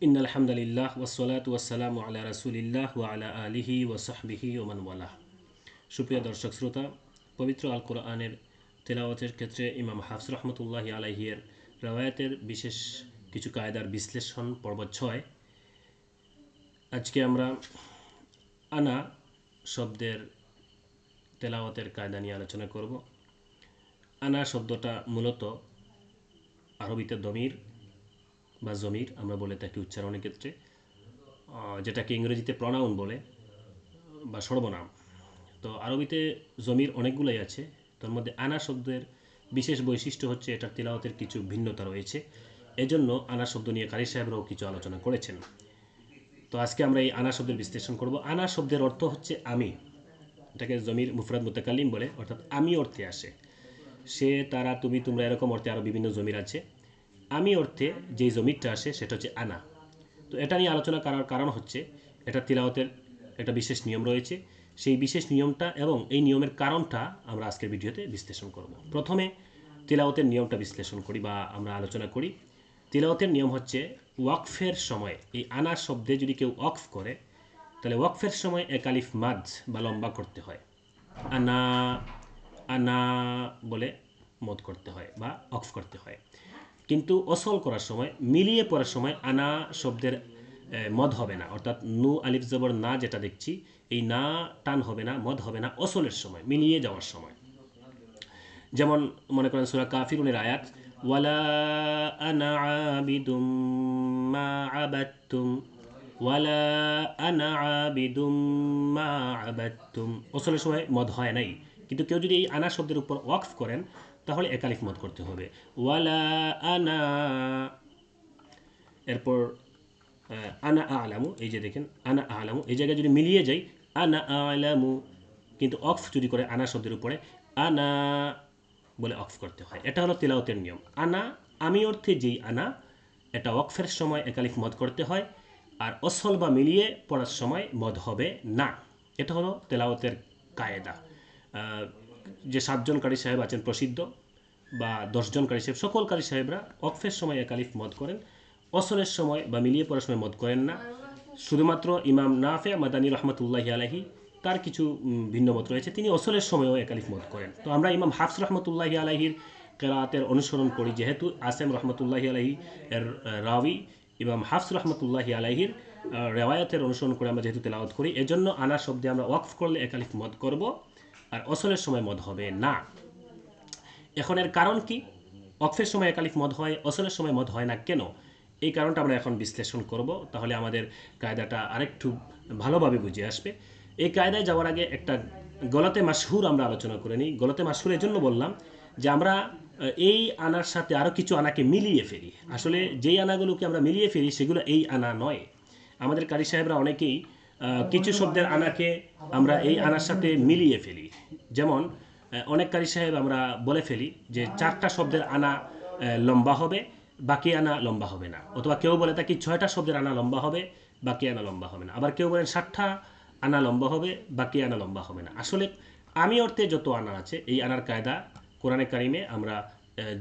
In আলহামদুলিল্লাহ ওসলাত ওয়াসালাম আলা রাসুলিল্লাহ ওয়া আলা আলিহি ওয়াসাহবিহি ওমান ওয়ালাহ সুপ্রিয় দর্শক শ্রোতা পবিত্র আল কোরআনের তেলাওয়াতের ক্ষেত্রে ইমাম হাফস রহমতুল্লাহ আলাহিয়ের রাওয়ায়াতের বিশেষ কিছু কায়দার বিশ্লেষণ পর্ব ছয় আজকে আমরা আনা শব্দের তেলাওয়াতের কায়দা নিয়ে আলোচনা করব আনা শব্দটা মূলত আরবিতে দমির বা জমির, আমরা বলে থাকি উচ্চারণের ক্ষেত্রে যেটাকে ইংরেজিতে প্রনাউন বলে বা সর্বনাম। তো আরবিতে জমির অনেকগুলোই আছে, তার মধ্যে আনা শব্দের বিশেষ বৈশিষ্ট্য হচ্ছে এটার তিলাওয়াতের কিছু ভিন্নতা রয়েছে। এজন্য আনা শব্দ নিয়ে কারি সাহেবরাও কিছু আলোচনা করেছেন। তো আজকে আমরা এই আনা শব্দের বিশ্লেষণ করব। আনা শব্দের অর্থ হচ্ছে আমি। এটাকে জমির মুফরাদ মুতাকালিম বলে, অর্থাৎ আমি অর্থে আসে। সে, তারা, তুমি, তোমরা এরকম অর্থে আরও বিভিন্ন জমির আছে। আমি অর্থে যেই জমিরটা আসে সেটা হচ্ছে আনা। তো এটা নিয়ে আলোচনা করার কারণ হচ্ছে, এটা তিলাওয়াতের একটা বিশেষ নিয়ম রয়েছে। সেই বিশেষ নিয়মটা এবং এই নিয়মের কারণটা আমরা আজকের ভিডিওতে বিশ্লেষণ করব। প্রথমে তিলাওয়াতের নিয়মটা বিশ্লেষণ করি বা আমরা আলোচনা করি। তিলাওয়াতের নিয়ম হচ্ছে ওয়াকফের সময়, এই আনা শব্দে যদি কেউ ওয়াকফ করে, তাহলে ওয়াকফের সময় একালিফ মাদ বা লম্বা করতে হয়। আনা আনা বলে মত করতে হয় বা অফ করতে হয়। কিন্তু অসল করার সময়, মিলিয়ে পড়ার সময় আনা শব্দের মদ হবে না। অর্থাৎ নু আলিফ জবর না যেটা দেখছি, এই না টান হবে না, মদ হবে না, অসলের সময়, মিলিয়ে যাওয়ার সময়। যেমন মনে করেন সুরা কাফিরুনের আয়াত, ওয়ালা আনা আবিদুম মা আবাদতুম, ওয়ালা আনা আবিদুম মা আবাদতুম। অসলের সময় মদ হয় নাই। কিন্তু কেউ যদি এই আনা শব্দের উপর ওয়াকফ করেন তাহলে একালিফ মদ করতে হবে। ওয়ালা আনা, এরপর আনা আলামু, এই যে দেখেন, আনা আলামু, এই জায়গায় যদি মিলিয়ে যাই, আনা আলামু, কিন্তু অফ যদি করে আনা শব্দের উপরে, আনা বলে অফ করতে হয়। এটা হলো তেলাওতের নিয়ম। আনা, আমি অর্থে যেই আনা, এটা ওয়াকফের সময় একালিফ মদ করতে হয়, আর অসল বা মিলিয়ে পড়ার সময় মদ হবে না। এটা হলো তেলাওতের কায়দা। যে সাতজন কারি সাহেব আছেন প্রসিদ্ধ বা দশজন কারি সাহেব সকল কারি সাহেবরা অকফের সময় একালিফ মত করেন, অসরের সময় বা মিলিয়ে পড়ার সময় মত করেন না। শুধুমাত্র ইমাম নাফে মাদানী রহমতুল্লাহ আলাহি তার কিছু ভিন্ন মত রয়েছে। তিনি অসলের সময়ও একালিফ মত করেন। তো আমরা ইমাম হাফস রহমতুল্লাহ আলাহির কেরাতের অনুসরণ করি, যেহেতু আসেম রহমতুল্লাহ আলাহি এর রাওয়ি ইমাম হাফস রহমতুল্লাহ আলাহির রেওয়ায়তের অনুসরণ করে আমরা যেহেতু তেলাওয়াত করি, এজন্য আনা শব্দে আমরা ওয়াকফ করলে একালিফ মত করব। আর অসলের সময় মদ হবে। না। এখন এর কারণ কি? অক্ফের সময় একালিফ মদ হয়, অসলের সময় মদ হয় না কেন? এই কারণটা আমরা এখন বিশ্লেষণ করব। তাহলে আমাদের কায়দাটা আরেকটু ভালোভাবে বুঝে আসবে। এই কায়দায় যাওয়ার আগে একটা গলতে মাসহুর আমরা আলোচনা করে নিই। গলতে মাসহুর এজন্য বললাম যে আমরা এই আনার সাথে আরও কিছু আনাকে মিলিয়ে ফেলি। আসলে যেই আনাগুলোকে আমরা মিলিয়ে ফেলি সেগুলো এই আনা নয়। আমাদের কারি সাহেবরা অনেকেই কিছু শব্দের আনাকে আমরা এই আনার সাথে মিলিয়ে ফেলি। যেমন অনেক কারি সাহেব আমরা বলে ফেলি যে চারটা শব্দের আনা লম্বা হবে, বাকি আনা লম্বা হবে না। অথবা কেউ বলে থাকি ছয়টা শব্দের আনা লম্বা হবে, বাকি আনা লম্বা হবে না। আবার কেউ বলেন ষাটটা আনা লম্বা হবে, বাকি আনা লম্বা হবে না। আসলে আমি অর্থে যত আনা আছে, এই আনার কায়দা কোরআনে কারিমে আমরা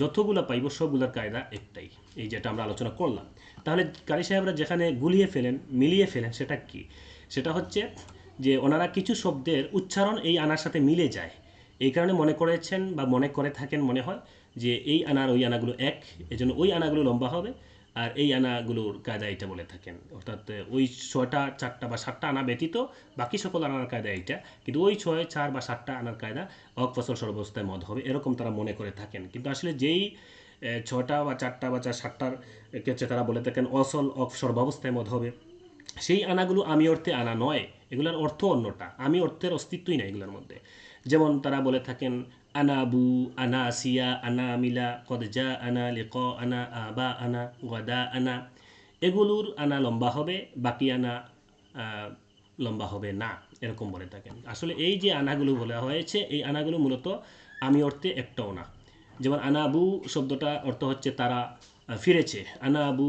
যতগুলো পাইব সবগুলোর কায়দা একটাই, এই যেটা আমরা আলোচনা করলাম। তাহলে কারি সাহেবরা যেখানে গুলিয়ে ফেলেন, মিলিয়ে ফেলেন, সেটা কি? সেটা হচ্ছে যে ওনারা কিছু শব্দের উচ্চারণ এই আনার সাথে মিলে যায়। এই কারণে মনে করেছেন বা মনে করে থাকেন মনে হয় যে এই আনার ওই আনাগুলো এক, এজন্য ওই আনাগুলো লম্বা হবে আর এই আনাগুলোর কায়দা এটা বলে থাকেন। অর্থাৎ ওই ছয়টা, চারটা বা সাতটা আনা ব্যতীত বাকি সকল আনার কায়দা এইটা। কিন্তু ওই ছয়, চার বা সাতটা আনার কায়দা অক, ফসল সর্বাবস্থায় মদ হবে এরকম তারা মনে করে থাকেন। কিন্তু আসলে যেই ছয়টা বা চারটা বা চার, সাতটার ক্ষেত্রে তারা বলে থাকেন অসল, অক, সর্বাবস্থায় মদ হবে। সেই আনাগুলো আমি অর্থে আনা নয়, এগুলোর অর্থ অন্যটা। আমি অর্থের অস্তিত্বই নাই এগুলোর মধ্যে। যেমন তারা বলে থাকেন আনাবু আনা আসিয়া, আনা মিলা কদজা আনা, লেক আনা, আবা আনা, গদা আনা। এগুলোর আনা লম্বা হবে, বাকি আনা লম্বা হবে না, এরকম বলে থাকেন। আসলে এই যে আনাগুলো বলা হয়েছে, এই আনাগুলো মূলত আমি অর্থে একটাও না। যেমন আনাবু শব্দটা অর্থ হচ্ছে তারা ফিরেছে। আনাবু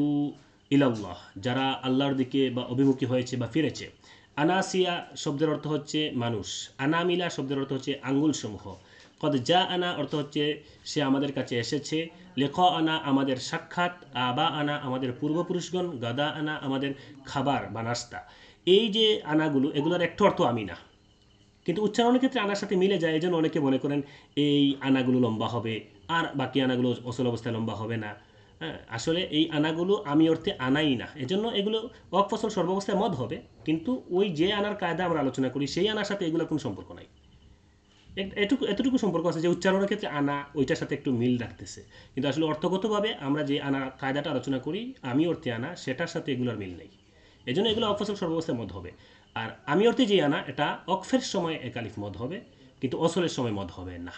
ইলাল্লাহ, যারা আল্লাহর দিকে বা অভিমুখী হয়েছে বা ফিরেছে। আনাসিয়া শব্দের অর্থ হচ্ছে মানুষ। আনামিলা শব্দের অর্থ হচ্ছে আঙ্গুল সমূহ কদ যা আনা অর্থ হচ্ছে সে আমাদের কাছে এসেছে। লেখ আনা আমাদের সাক্ষাৎ। আবা আনা আমাদের পূর্বপুরুষগণ। গাদা আনা আমাদের খাবার বা নাস্তা। এই যে আনাগুলো, এগুলোর একটা অর্থ আমি না কিন্তু উচ্চারণের ক্ষেত্রে আনার সাথে মিলে যায় এই জন্য অনেকে মনে করেন, এই আনাগুলো লম্বা হবে, আর বাকি আনাগুলো অসল অবস্থায় লম্বা হবে না। হ্যাঁ আসলে এই আনাগুলো আমি অর্থে আনাই না। এজন্য এগুলো অফসল সর্বাবস্থায় মদ হবে, কিন্তু ওই যে আনার কায়দা আমরা আলোচনা করি, সেই আনার সাথে এগুলোর কোনো সম্পর্ক নাই। এটুকু এতটুকু সম্পর্ক আছে যে উচ্চারণের ক্ষেত্রে আনা, ওইটার সাথে একটু মিল রাখতেছে। কিন্তু আসলে অর্থগতভাবে আমরা যে আনা কায়দাটা আলোচনা করি, আমি অর্থে আনা, সেটার সাথে এগুলোর মিল নেই। এই জন্য এগুলো অফসল সর্বাবস্থায় মদ হবে। আর আমি অর্থে যে আনা, এটা অক্ষের সময় একালিফ মদ হবে, কিন্তু অসলের সময় মদ হবে না।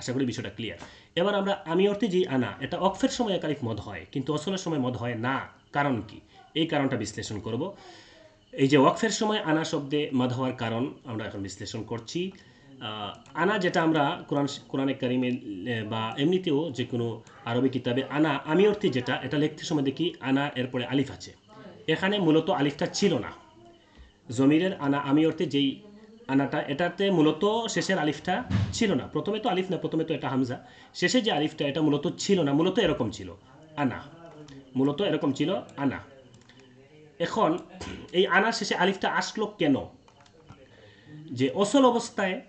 আশা করি বিষয়টা ক্লিয়ার এবার আমরা আমি অর্থে যে আনা এটা অক্ষের সময় একালিফ মদ হয়, কিন্তু অসলের সময় মদ হয় না, কারণ কি? এই কারণটা বিশ্লেষণ করব। এই যে ওয়াকফের সময় আনা শব্দে মদ হওয়ার কারণ আমরা এখন বিশ্লেষণ করছি। আনা যেটা আমরা কোরআন, কোরআনে কারিমে বা এমনিতেও যে কোনো আরবি কিতাবে আনা, আমি অর্থে যেটা, এটা লিখতে সময় দেখি আনা এরপরে আলিফ আছে। এখানে মূলত আলিফটা ছিল না। জমিরের আনা, আমি অর্থে যেই আনাটা, এটাতে মূলত শেষের আলিফটা ছিল না। প্রথমে তো আলিফ না, প্রথমে তো এটা হামজা। শেষে যে আলিফটা, এটা মূলত ছিল না, মূলত এরকম ছিল, আনা। মূলত এরকম ছিল, আনা। এখন, এই আনার শেষে আলিফটা আসলো কেন? যে অসল অবস্থায়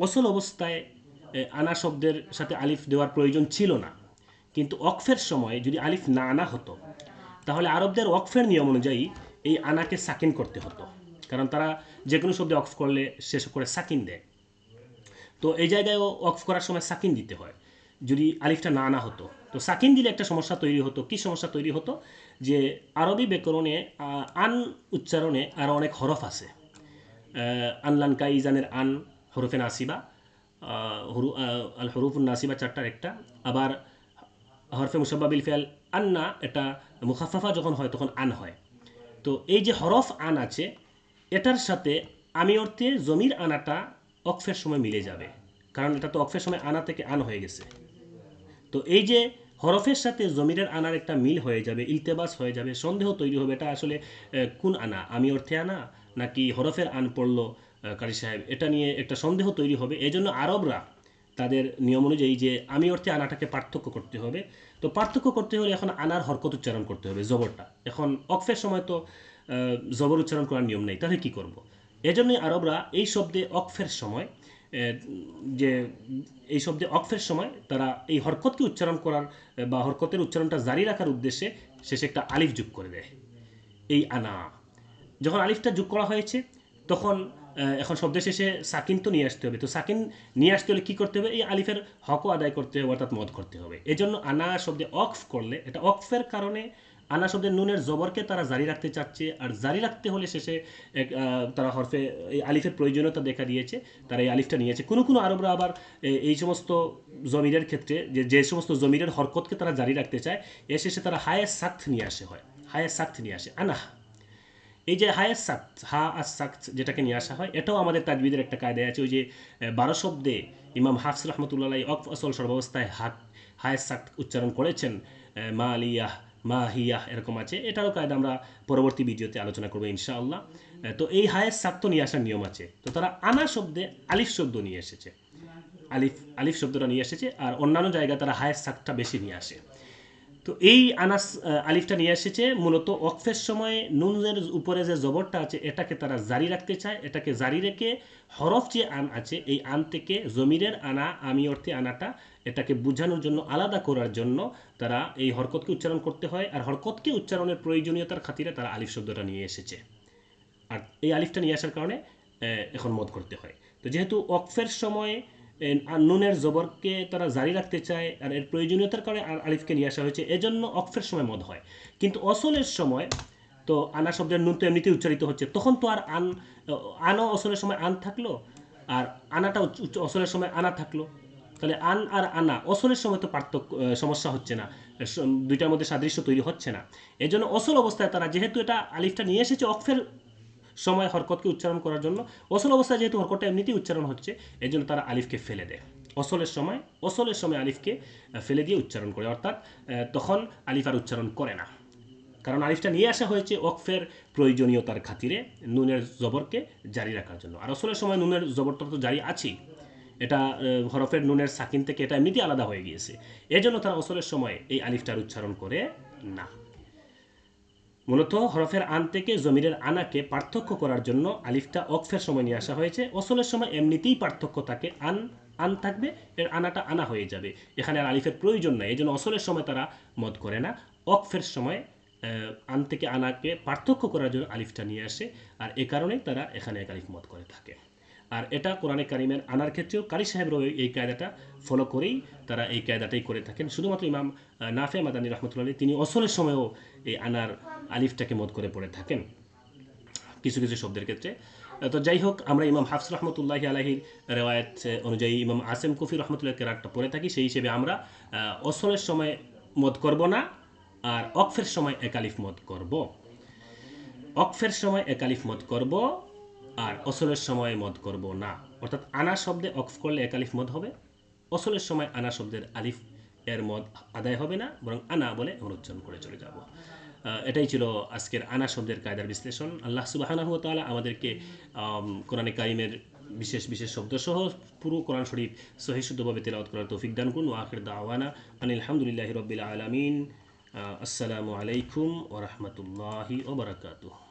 অসল অবস্থায় আনা শব্দের সাথে আলিফ দেওয়ার প্রয়োজন ছিল না। কিন্তু অকফের সময় যদি আলিফ না আনা হতো, তাহলে আরবদের ওয়াকফের নিয়ম অনুযায়ী এই আনাকে সাকিন করতে হতো। কারণ তারা যে কোনো শব্দে অক্ফ করলে শেষ করে সাকিন দেয়। তো এই জায়গায়ও অফ করার সময় সাকিন দিতে হয়। যদি আলিফটা না আনা হতো তো সাকিন দিলে একটা সমস্যা তৈরি হতো। কি সমস্যা তৈরি হতো? যে আরবি ব্যাকরণে আন উচ্চারণে আরও অনেক হরফ আছে। আহ, আনলান কাইজানের আন হরফে নাসিবা হরু আল হরুফুন নাসিবা চারটার একটা। আবার হরফে মুসাব্বাবিল ফেল আন্না এটা মুখাফাফা যখন হয় তখন আন হয়। তো এই যে হরফ আন আছে এটার সাথে আমি অর্থে জমির আনাটা অক্ফের সময় মিলে যাবে। কারণ এটা তো অক্ফের সময় আনা থেকে আন হয়ে গেছে। তো এই যে হরফের সাথে জমিরের আনার একটা মিল হয়ে যাবে, ইলতেবাস হয়ে যাবে, সন্দেহ তৈরি হবে, এটা আসলে কোন আনা? আমি অর্থে আনা নাকি হরফের আন পড়ল কারি সাহেব? এটা নিয়ে একটা সন্দেহ তৈরি হবে। এই জন্য আরবরা তাদের নিয়ম অনুযায়ী যে আমি অর্থে আনাটাকে পার্থক্য করতে হবে। তো পার্থক্য করতে হলে এখন আনার হরকত উচ্চারণ করতে হবে, জবরটা। এখন অকফের সময় তো জবর উচ্চারণ করার নিয়ম নেই, তাহলে কি করব। এজন্যই আরবরা এই শব্দে অকফের সময় যে এই শব্দে অকফের সময় তারা এই হরকতকে উচ্চারণ করার, বা হরকতের উচ্চারণটা জারি রাখার উদ্দেশ্যে শেষে একটা আলিফ যোগ করে দেয়, এই আনা। যখন আলিফটা যোগ করা হয়েছে, তখন এখন শব্দের শেষে সাকিন তো নিয়ে আসতে হবে, তো সাকিন নিয়ে আসতে হলে কী করতে হবে? এই আলিফের হকও আদায় করতে হবে, অর্থাৎ মদ করতে হবে। এজন্য আনা শব্দে অক্ফ করলে, এটা অক্ফের কারণে আনা শব্দের নুনের জবরকে তারা জারি রাখতে চাচ্ছে, আর জারি রাখতে হলে শেষে তারা হরফে এই আলিফের প্রয়োজনীয়তা দেখা দিয়েছে, তারা এই আলিফটা নিয়েছে। কোনো কোনো আরবরা আবার এই সমস্ত জমিরের ক্ষেত্রে, যে যে সমস্ত জমিরের হরকতকে তারা জারি রাখতে চায়, এ শেষে তারা হায়ের সাক্ত নিয়ে আসে হয় হায়ের সাক্ত নিয়ে আসে। আনাহ। এই যে হায়ের সাক্ত হা আর সাক্ত যেটাকে নিয়ে আসা হয়, এটাও আমাদের তাজবিদের একটা কায়দায় আছে। ওই যে বারো শব্দে ইমাম হাফস রহমতুল্লাহ অফ আসল সর্বাবস্থায় হাত হায়ের সাক্ত উচ্চারণ করেছেন মা আলিয়াহ মা হিয়া এরকম আছে। এটারও কায়দা আমরা পরবর্তী ভিডিওতে আলোচনা করব ইনশাআল্লাহ। তো এই হায়ের সাক্ত নিয়ে আসার নিয়ম আছে। তো তারা আনা শব্দে আলিফ শব্দ নিয়ে এসেছে। আলিফ আলিফ শব্দটা নিয়ে এসেছে আর অন্যান্য জায়গায় তারা হায়ের সাকটা বেশি নিয়ে আসে। তো এই আনাস আলিফটা নিয়ে এসেছে। মূলত অকফের সময় নুনের উপরে যে জবরটা আছে, এটাকে তারা জারি রাখতে চায়। এটাকে জারি রেখে হরফ যে আন আছে, এই আন থেকে জমিরের আনা, আমি অর্থে আনাটা, এটাকে বোঝানোর জন্য, আলাদা করার জন্য তারা এই হরকতকে উচ্চারণ করতে হয়। আর হরকতকে উচ্চারণের প্রয়োজনীয়তার খাতিরে তারা আলিফ শব্দটা নিয়ে এসেছে। আর এই আলিফটা নিয়ে আসার কারণে এখন মত করতে হয়। তো যেহেতু অকফের সময় এ, আর নুনের জবরকে তারা জারি রাখতে চায় আর এর প্রয়োজনীয়তার কারণে আর আলিফকে নিয়ে আসা হয়েছে। এজন্য অক্ষের সময় মদ হয়। কিন্তু অসলের সময় তো আনা শব্দের নুন তো এমনিতেই উচ্চারিত হচ্ছে। তখন তো আর আন আনও অসলের সময় আন থাকল আর আনাটা অসলের সময় আনা থাকল। তাহলে আন আর আনা অসলের সময় তো পার্থক্য সমস্যা হচ্ছে না। দুইটার মধ্যে সাদৃশ্য তৈরি হচ্ছে না। এজন্য অসল অবস্থায় তারা যেহেতু এটা আলিফটা নিয়ে এসেছে অকফের সময় হরকতকে উচ্চারণ করার জন্য। অসল অবস্থায় যেহেতু হরকতটা এমনিতেই উচ্চারণ হচ্ছে এই জন্য তারা আলিফকে ফেলে দেয়। অসলের সময় অসলের সময় আলিফকে ফেলে দিয়ে উচ্চারণ করে। অর্থাৎ তখন আলিফ আর উচ্চারণ করে না। কারণ আলিফটা নিয়ে আসা হয়েছে ওকফের প্রয়োজনীয়তার খাতিরে নুনের জবরকে জারি রাখার জন্য। আর অসলের সময় নুনের জবরটা তো জারি আছেই। এটা হরফের নুনের সাকিন থেকে এটা এমনিতেই আলাদা হয়ে গিয়েছে। এজন্য তারা অসলের সময় এই আলিফটার উচ্চারণ করে না। মূলত হরফের আন থেকে জমিরের আনাকে পার্থক্য করার জন্য আলিফটা অক্ফের সময় নিয়ে আসা হয়েছে। অসলের সময় এমনিতেই পার্থক্য থাকে, আন আন থাকবে, এর আনাটা আনা হয়ে যাবে। এখানে আর আলিফের প্রয়োজন নাই এই জন্য অসলের সময় তারা মত করে না। অক্ফের সময় আন থেকে আনাকে পার্থক্য করার জন্য আলিফটা নিয়ে আসে, আর এ কারণেই তারা এখানে এক আলিফ মত করে থাকে। আর এটা কোরআনে কারিমের আনার ক্ষেত্রেও কারি সাহেবরাও এই- কায়দাটা ফলো করেই তারা এই কায়দাটাই করে থাকেন। শুধুমাত্র ইমাম নাফে মাদানী রহমতুল্লাহ তিনি অসলের সময়ও এই আনার আলিফটাকে মত করে পড়ে থাকেন কিছু কিছু শব্দের ক্ষেত্রে। তো যাই হোক, আমরা ইমাম হাফস রহমতুল্লাহি আলাহির রেওয়ায়ত অনুযায়ী ইমাম আসেম কফি রহমতুল্লাহ কেরাতটা পড়ে থাকি, সেই হিসেবে আমরা অসলের সময় মত করব না আর অকফের সময় একালিফ মত করব। অকফের সময় একালিফ মত করব আর অসলের সময় মদ করব না। অর্থাৎ আনা শব্দে অকফ করলে একালিফ মদ হবে। অসলের সময় আনা শব্দের আলিফ এর মদ আদায় হবে না বরং আনা বলে উচ্চারণ করে চলে যাব। এটাই ছিল আজকের আনা শব্দের কায়দার বিশ্লেষণ। আল্লাহ সুবাহানাহু তাআলা আমাদেরকে আম, কোরআনে কারিমের বিশেষ বিশেষ শব্দসহ পুরো কোরআন শরীফ সহি শুদ্ধভাবে তেলাওয়াত করার তৌফিক দান করুন। ওয়াখির দাওয়ানা আনিল হামদুলিল্লাহি রব্বিল আলামিন। আসসালামু আলাইকুম ওয়া রাহমাতুল্লাহি ওয়া বারাকাতুহু।